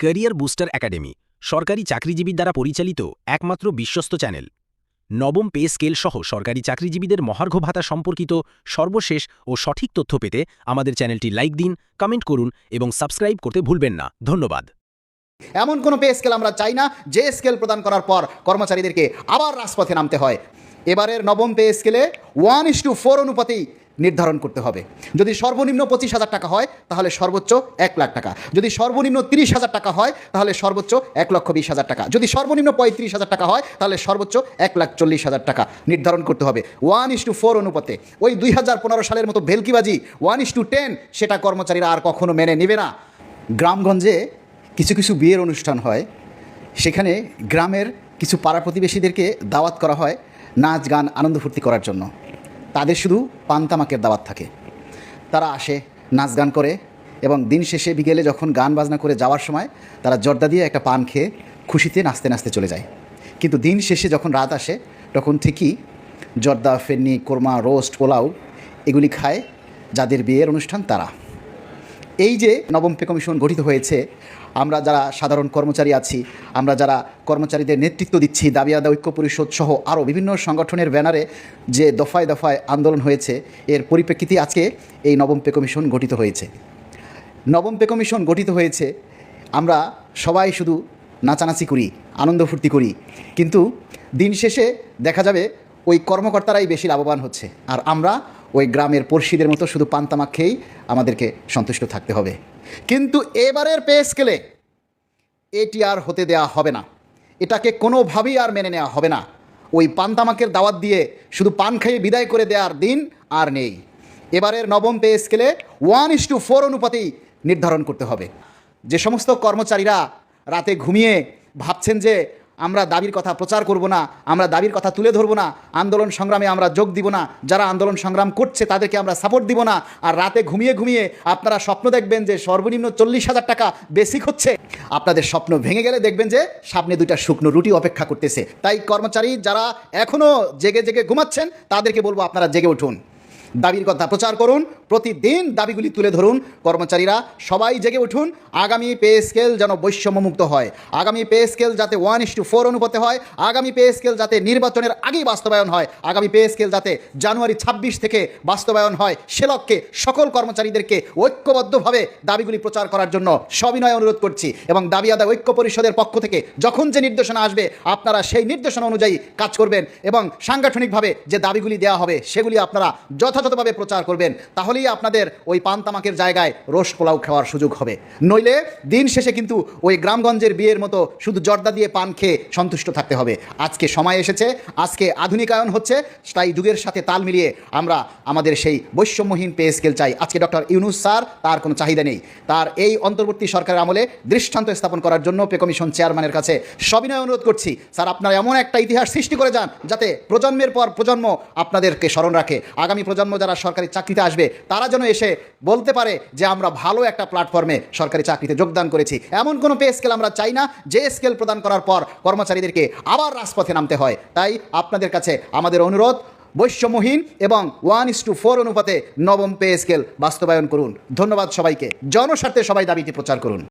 Career booster academy, সরকারি চাকরিজীবীর দ্বারা পরিচালিত একমাত্র বিশ্বস্ত চ্যানেল। নবম পে স্কেল সহ সরকারি চাকরিজীবীদের মহার্ঘ ভাতা সম্পর্কিত সর্বশেষ ও সঠিক তথ্য পেতে আমাদের চ্যানেলটি লাইক দিন, কমেন্ট করুন এবং সাবস্ক্রাইব করতে ভুলবেন না। ধন্যবাদ। এমন কোনো পে স্কেল আমরা চাই না, যে স্কেল প্রদান করার পর কর্মচারীদেরকে আবার রাজপথে নামতে হয়। এবারের নবম পে স্কেলে ওয়ান ইস টু ফোর অনুপাতেই নির্ধারণ করতে হবে। যদি সর্বনিম্ন পঁচিশ হাজার টাকা হয়, তাহলে সর্বোচ্চ এক লাখ টাকা। যদি সর্বনিম্ন তিরিশ হাজার টাকা হয়, তাহলে সর্বোচ্চ এক লক্ষ বিশ হাজার টাকা। যদি সর্বনিম্ন পঁয়ত্রিশ হাজার টাকা হয়, তাহলে সর্বোচ্চ এক লাখ চল্লিশ হাজার টাকা নির্ধারণ করতে হবে। ওয়ান ইস টু ফোর অনুপাতে। ওই দুই হাজার পনেরো সালের মতো ভেলকিবাজি, ওয়ান ইস টু টেন, সেটা কর্মচারীরা আর কখনো মেনে নেবে না। গ্রামগঞ্জে কিছু কিছু বিয়ের অনুষ্ঠান হয়। সেখানে গ্রামের কিছু পাড়া প্রতিবেশীদেরকে দাওয়াত করা হয় নাচ, গান, আনন্দ ফুর্তি করার জন্য। তাদের শুধু পান্তামাকের দাওয়াত থাকে। তারা আসে, নাচ গান করে এবং দিন শেষে বিকেলে যখন গান বাজনা করে যাওয়ার সময় তারা জর্দা দিয়ে একটা পান খেয়ে খুশিতে নাচতে নাচতে চলে যায়। কিন্তু দিন শেষে যখন রাত আসে, তখন ঠিকই জর্দা, ফেন্নি, কোরমা, রোস্ট, পোলাও এগুলি খায় যাদের বিয়ের অনুষ্ঠান তারা। এই যে নবম পে কমিশন গঠিত হয়েছে, আমরা যারা সাধারণ কর্মচারী আছি, আমরা যারা কর্মচারীদের নেতৃত্ব দিচ্ছি, দাবি আদা ঐক্য পরিষদ সহ আরও বিভিন্ন সংগঠনের ব্যানারে যে দফায় দফায় আন্দোলন হয়েছে, এর পরিপ্রেক্ষিতে আজকে এই নবম পে কমিশন গঠিত হয়েছে। নবম পে কমিশন গঠিত হয়েছে, আমরা সবাই শুধু নাচানাচি করি, আনন্দ ফুর্তি করি, কিন্তু দিন শেষে দেখা যাবে ওই কর্মকর্তারাই বেশি লাভবান হচ্ছে। আর আমরা ওই গ্রামের পড়শিদের মতো শুধু পান্তামাক খেয়েই আমাদেরকে সন্তুষ্ট থাকতে হবে। কিন্তু এবারের পে স্কেলে এটি আর হতে দেওয়া হবে না। এটাকে কোনোভাবেই আর মেনে নেওয়া হবে না। ওই পান্তামাকের দাওয়াত দিয়ে শুধু পান খাইয়ে বিদায় করে দেওয়ার দিন আর নেই। এবারের নবম পে স্কেলে ওয়ান ইস টু ফোর অনুপাতেই নির্ধারণ করতে হবে। যে সমস্ত কর্মচারীরা রাতে ঘুমিয়ে ভাবছেন যে আমরা দাবির কথা প্রচার করব না, আমরা দাবির কথা তুলে ধরবো না, আন্দোলন সংগ্রামে আমরা যোগ দিব না, যারা আন্দোলন সংগ্রাম করছে তাদেরকে আমরা সাপোর্ট দিব না, আর রাতে ঘুমিয়ে ঘুমিয়ে আপনারা স্বপ্ন দেখবেন যে সর্বনিম্ন চল্লিশ হাজার টাকা বেসিক হচ্ছে। আপনাদের স্বপ্ন ভেঙে গেলে দেখবেন যে সামনে দুইটা শুকনো রুটি অপেক্ষা করতেছে। তাই কর্মচারী যারা এখনও জেগে জেগে ঘুমাচ্ছেন, তাদেরকে বলব আপনারা জেগে উঠুন। দাবির কথা প্রচার করুন। প্রতিদিন দাবিগুলি তুলে ধরুন। কর্মচারীরা সবাই জেগে উঠুন। আগামী পে স্কেল যেন বৈষম্যমুক্ত হয়। আগামী পে স্কেল যাতে ওয়ান ইস টু ফোর অনুপাতে হয়। আগামী পে স্কেল যাতে নির্বাচনের আগেই বাস্তবায়ন হয়। আগামী পে স্কেল যাতে জানুয়ারি ছাব্বিশ থেকে বাস্তবায়ন হয়। সে লক্ষ্যে সকল কর্মচারীদেরকে ঐক্যবদ্ধভাবে দাবিগুলি প্রচার করার জন্য সবিনয় অনুরোধ করছি এবং দাবি আদায় ঐক্য পরিষদের পক্ষ থেকে যখন যে নির্দেশনা আসবে, আপনারা সেই নির্দেশনা অনুযায়ী কাজ করবেন এবং সাংগঠনিকভাবে যে দাবিগুলি দেওয়া হবে, সেগুলি আপনারা যথাযথভাবে প্রচার করবেন, তাহলেই আপনাদের ওই পান্তামাকের জায়গায় রোস পোলাও খাওয়ার সুযোগ হবে। নইলে দিন শেষে কিন্তু ওই গ্রামগঞ্জের বিয়ের মতো শুধু জর্দা দিয়ে পান খেয়ে সন্তুষ্ট থাকতে হবে। আজকে সময় এসেছে, আজকে আধুনিকায়ন হচ্ছে, তাই যুগের সাথে তাল মিলিয়ে আমরা আমাদের সেই বৈষম্যহীন পে স্কেল চাই। আজকে ডক্টর ইউনুস স্যার, তার কোনো চাহিদা নেই। তার এই অন্তর্বর্তী সরকারের আমলে দৃষ্টান্ত স্থাপন করার জন্য পে কমিশন চেয়ারম্যানের কাছে সবিনয় অনুরোধ করছি। স্যার, আপনারা এমন একটা ইতিহাস সৃষ্টি করে যান যাতে প্রজন্মের পর প্রজন্ম আপনাদেরকে স্মরণ রাখে। আগামী প্রজন্ম যারা সরকারি চাকরিতে আসবে, তারা যেন এসে বলতে পারে যে আমরা ভালো একটা প্ল্যাটফর্মে সরকারি চাকরিতে যোগদান করেছি। এমন কোনো পে স্কেল আমরা চাই না, যে স্কেল প্রদান করার পর কর্মচারীদেরকে আবার রাজপথে নামতে হয়। তাই আপনাদের কাছে আমাদের অনুরোধ, বৈষম্যহীন এবং ওয়ান ইস টু ফোর অনুপাতে নবম পে স্কেল বাস্তবায়ন করুন। ধন্যবাদ সবাইকে। জনস্বার্থে সবাই দাবিটি প্রচার করুন।